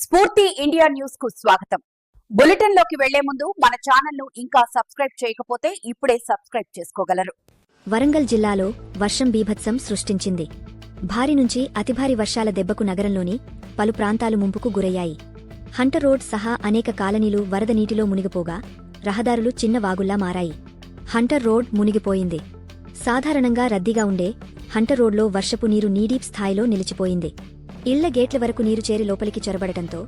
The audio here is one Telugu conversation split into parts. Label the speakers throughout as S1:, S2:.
S1: స్ఫూర్తి ఇండియా న్యూస్కు స్వాగతం. బులెటిన్లోకి వెళ్ళే ముందు మన ఛానల్ను ఇంకా సబ్స్క్రైబ్ చేయకపోతే ఇప్పుడే సబ్స్క్రైబ్ చేసుకోగలరు.
S2: వరంగల్ జిల్లాలో వర్షం బీభత్సం సృష్టించింది. భారీ నుంచి అతి భారీ వర్షాల దెబ్బకు నగరంలోని పలు ప్రాంతాలు ముంపుకు గురయ్యాయి. హంటర్ రోడ్ సహా అనేక కాలనీలు వరద నీటిలో మునిగిపోగా రహదారులు చిన్న వాగుల్లా మారాయి. హంటర్ రోడ్ మునిగిపోయింది. సాధారణంగా రద్దీగా ఉండే హంటర్ రోడ్లో వర్షపు నీరు నీడీప్ స్థాయిలో నిలిచిపోయింది. ఇళ్ళ గేట్ల వరకు నీరు చేరి లోపలికి చొరబడటంతో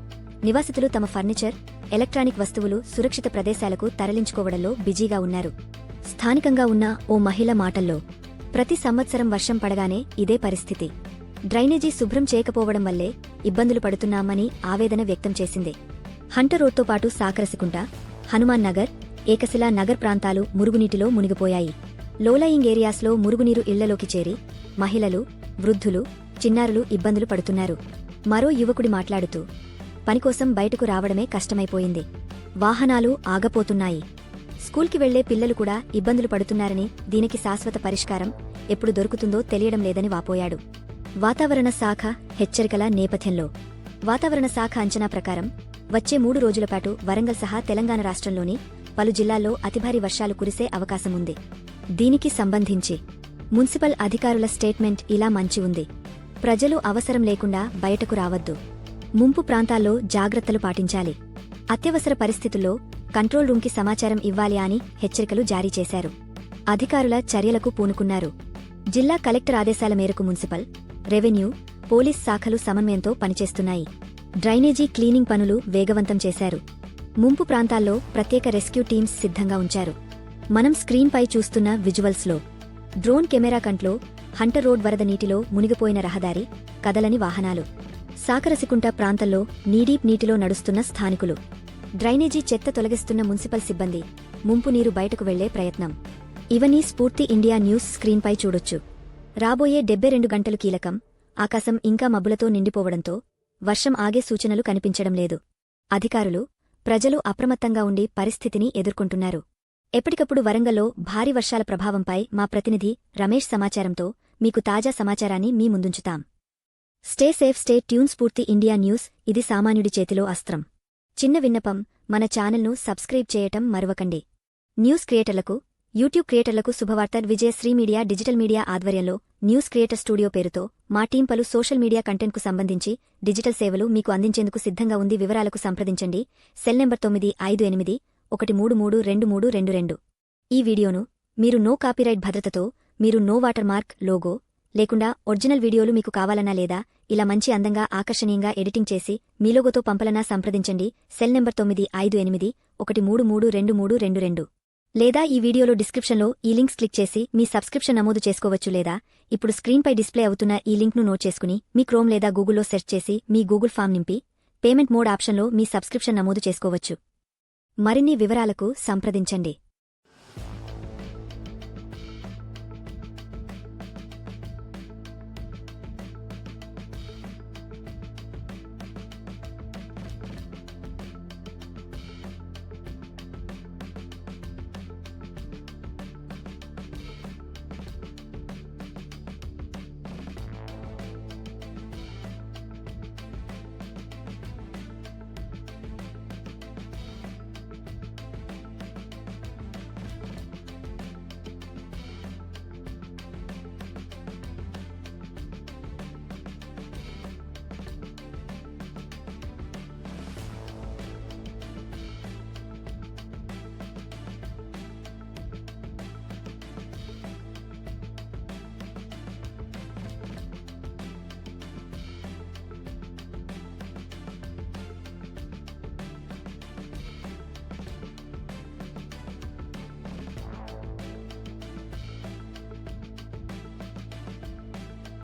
S2: నివాసితులు తమ ఫర్నిచర్ ఎలక్ట్రానిక్ వస్తువులు సురక్షిత ప్రదేశాలకు తరలించుకోవడంలో బిజీగా ఉన్నారు. స్థానికంగా ఉన్న ఓ మహిళ మాటల్లో ప్రతి సంవత్సరం వర్షం పడగానే ఇదే పరిస్థితి. డ్రైనేజీ శుభ్రం చేయకపోవడం వల్లే ఇబ్బందులు పడుతున్నామని ఆవేదన వ్యక్తం చేసింది. హంటర్ రోడ్తో పాటు సాకరసికుంట హనుమాన్ నగర్ ఏకశిలా నగర్ ప్రాంతాలు మురుగునీటిలో మునిగిపోయాయి. లోలయింగ్ ఏరియాస్లో మురుగునీరు ఇళ్ళలోకి చేరి మహిళలు వృద్ధులు చిన్నారులు ఇబ్బందులు పడుతున్నారు. మరో యువకుడి మాట్లాడుతూ పనికోసం బయటకు రావడమే కష్టమైపోయింది. వాహనాలు ఆగపోతున్నాయి. స్కూల్కి వెళ్ళే పిల్లలు కూడా ఇబ్బందులు పడుతున్నారని దీనికి శాశ్వత పరిష్కారం ఎప్పుడు దొరుకుతుందో తెలియడం లేదని వాపోయాడు. వాతావరణ శాఖ హెచ్చరికల నేపథ్యంలో వాతావరణ శాఖ అంచనా ప్రకారం వచ్చే మూడు రోజుల పాటు వరంగల్ సహా తెలంగాణ రాష్ట్రంలోని పలు జిల్లాల్లో అతిభారీ వర్షాలు కురిసే అవకాశముంది. దీనికి సంబంధించి మున్సిపల్ అధికారుల స్టేట్మెంట్ ఇలా మంచి ఉంది ప్రజలు అవసరం లేకుండా బయటకు రావద్దు. ముంపు ప్రాంతాల్లో జాగ్రత్తలు పాటించాలి. అత్యవసర పరిస్థితుల్లో కంట్రోల్ రూంకి సమాచారం ఇవ్వాలి అని హెచ్చరికలు జారీ చేశారు. అధికారుల చర్యలకు పూనుకున్నారు. జిల్లా కలెక్టర్ ఆదేశాల మేరకు మున్సిపల్ రెవెన్యూ పోలీస్ శాఖలు సమన్వయంతో పనిచేస్తున్నాయి. డ్రైనేజీ క్లీనింగ్ పనులు వేగవంతం చేశారు. ముంపు ప్రాంతాల్లో ప్రత్యేక రెస్క్యూ టీమ్స్ సిద్ధంగా ఉంచారు. మనం స్క్రీన్పై చూస్తున్న విజువల్స్లో డ్రోన్ కెమెరా కంట్లో హంటర్ రోడ్ వరద నీటిలో మునిగిపోయిన రహదారి కదలని వాహనాలు. సాకరసికుంట ప్రాంతంలో నీడీప్ నీటిలో నడుస్తున్న స్థానికులు. డ్రైనేజీ చెత్త తొలగిస్తున్న మున్సిపల్ సిబ్బంది ముంపు నీరు బయటకు వెళ్ళే ప్రయత్నం. ఇవన్నీ స్ఫూర్తి ఇండియా న్యూస్ స్క్రీన్పై చూడొచ్చు. రాబోయే డెబ్బై రెండు గంటలు కీలకం. ఆకాశం ఇంకా మబ్బులతో నిండిపోవడంతో వర్షం ఆగే సూచనలు కనిపించడం లేదు. అధికారులు ప్రజలు అప్రమత్తంగా ఉండి పరిస్థితిని ఎదుర్కొంటున్నారు. ఎప్పటికప్పుడు వరంగల్లో భారీ వర్షాల ప్రభావంపై మా ప్రతినిధి రమేష్ సమాచారంతో మీకు తాజా సమాచారాన్ని మీ ముందుంచుతాం. Stay safe stay tune Spoorthi India news. ఇది సామాన్యుడి చేతిలో అస్త్రం. చిన్న విన్నపం మన ఛానల్ను సబ్స్క్రైబ్ చేయటం మరవకండి. న్యూస్ క్రియేటర్లకు యూట్యూబ్ క్రియేటర్లకు శుభవార్త విజయశ్రీ మీడియా డిజిటల్ మీడియా ఆధ్వర్యంలో న్యూస్ క్రియేటర్ స్టూడియో పేరుతో మా టీం పలు సోషల్ మీడియా కంటెంట్కు సంబంధించి డిజిటల్ సేవలు మీకు అందించేందుకు సిద్ధంగా ఉంది. వివరాలకు సంప్రదించండి. సెల్ నెంబర్ తొమ్మిది ఐదు ఎనిమిది ఒకటి మూడు మూడు రెండు మూడు రెండు రెండు. ఈ వీడియోను మీరు నో కాపీరైట్ భద్రతతో మీరు నో వాటర్ మార్క్ లోగో లేకుండా ఒరిజినల్ వీడియోలు మీకు కావాలన్నా లేదా ఇలా మంచి అందంగా ఆకర్షణీయంగా ఎడిటింగ్ చేసి మీ లోగోతో పంపలన్నా సంప్రదించండి. సెల్ నెంబర్ తొమ్మిది ఐదు ఎనిమిది ఒకటి మూడు మూడు రెండు మూడు రెండు రెండు. లేదా ఈ వీడియోలో డిస్క్రిప్షన్లో ఈ లింక్స్ క్లిక్ చేసి మీ సబ్స్క్రిప్షన్ నమోదు చేసుకోవచ్చు లేదా ఇప్పుడు స్క్రీన్పై డిస్ప్లే అవుతున్న ఈ లింక్ను నోట్ చేసుకుని మీ క్రోమ్ లేదా గూగుల్లో సెర్చ్ చేసి మీ గూగుల్ ఫామ్ నింపి పేమెంట్ మోడ్ ఆప్షన్లో మీ సబ్స్క్రిప్షన్ నమోదు చేసుకోవచ్చు. మరిన్ని వివరాలకు సంప్రదించండి.